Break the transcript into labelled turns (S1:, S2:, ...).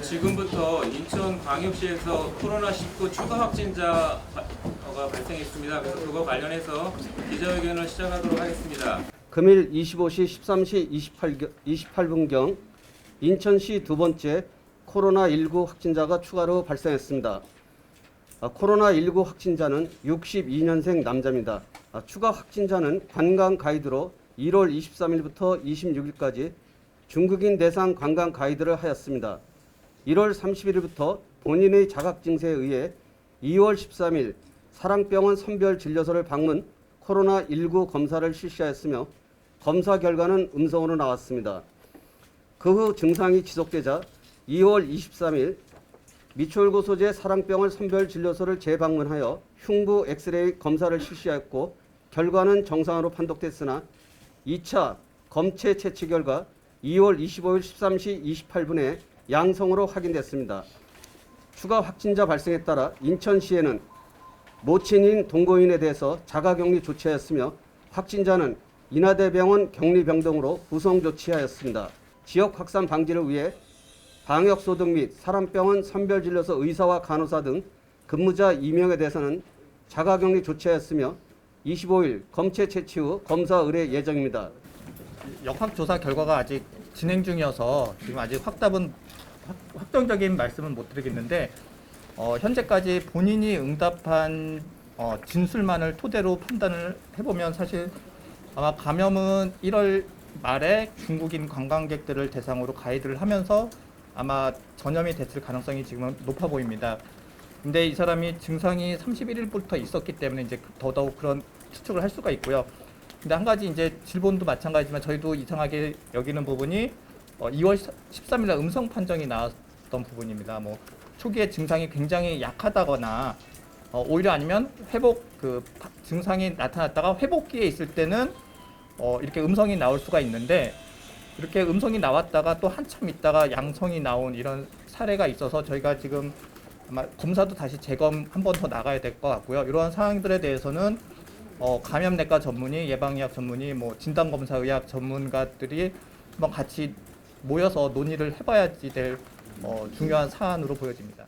S1: 어, 지금부터 인천광역시에서 코로나19 추가 확진자가 발생했습니다. 그래서 그거 관련해서 기자회견을 시작하도록 하겠습니다.
S2: 금일 25시 13시 28겨, 28분경 인천시 두 번째 코로나19 확진자가 추가로 발생했습니다. 아, 코로나19 확진자는 62년생 남자입니다. 아, 추가 확진자는 관광 가이드로 1월 23일부터 26일까지 중국인 대상 관광 가이드를 하였습니다. 1월 31일부터 본인의 자각 증세에 의해 2월 13일 사랑병원 선별진료소를 방문 코로나19 검사를 실시하였으며 검사 결과는 음성으로 나왔습니다. 그 후 증상이 지속되자 2월 23일 미추홀구 소재 사랑병원 선별진료소를 재방문하여 흉부 엑스레이 검사를 실시하였고 결과는 정상으로 판독됐으나 2차 검체 채취 결과 2월 25일 13시 28분에 양성으로 확인됐습니다. 추가 확진자 발생에 따라 인천시에는 모친인 동거인에 대해서 자가격리 조치하였으며 확진자는 인하대병원 격리병동으로 구성 조치하였습니다. 지역 확산 방지를 위해 방역소득 및 사람병원 선별진료소 의사와 간호사 등 근무자 2명에 대해서는 자가격리 조치하였으며 25일 검체 채취 후 검사 의뢰 예정입니다.
S3: 역학조사 결과가 아직 진행 중이어서 지금 아직 확답은 확- 확정적인 말씀은 못 드리겠는데 어, 현재까지 본인이 응답한 어, 진술만을 토대로 판단을 해보면 사실 아마 감염은 1월 말에 중국인 관광객들을 대상으로 가이드를 하면서 아마 전염이 됐을 가능성이 지금은 높아 보입니다. 근데 이 사람이 증상이 31일부터 있었기 때문에 이제 더더욱 그런 추측을 할 수가 있고요. 근데 한 가지 이제 질본도 마찬가지지만 저희도 이상하게 여기는 부분이 어, 2월 13일 날 음성 판정이 나왔던 부분입니다. 뭐 초기에 증상이 굉장히 약하다거나 어, 오히려 아니면 회복 그 파- 증상이 나타났다가 회복기에 있을 때는 어, 이렇게 음성이 나올 수가 있는데 이렇게 음성이 나왔다가 또 한참 있다가 양성이 나온 이런 사례가 있어서 저희가 지금 아마 검사도 다시 재검 한 번 더 나가야 될 것 같고요. 이러한 상황들에 대해서는 어, 감염내과 전문의, 예방의학 전문의, 뭐 진단검사 의학 전문가들이 한번 같이 모여서 논의를 해봐야지 될 어, 중요한 사안으로 보여집니다.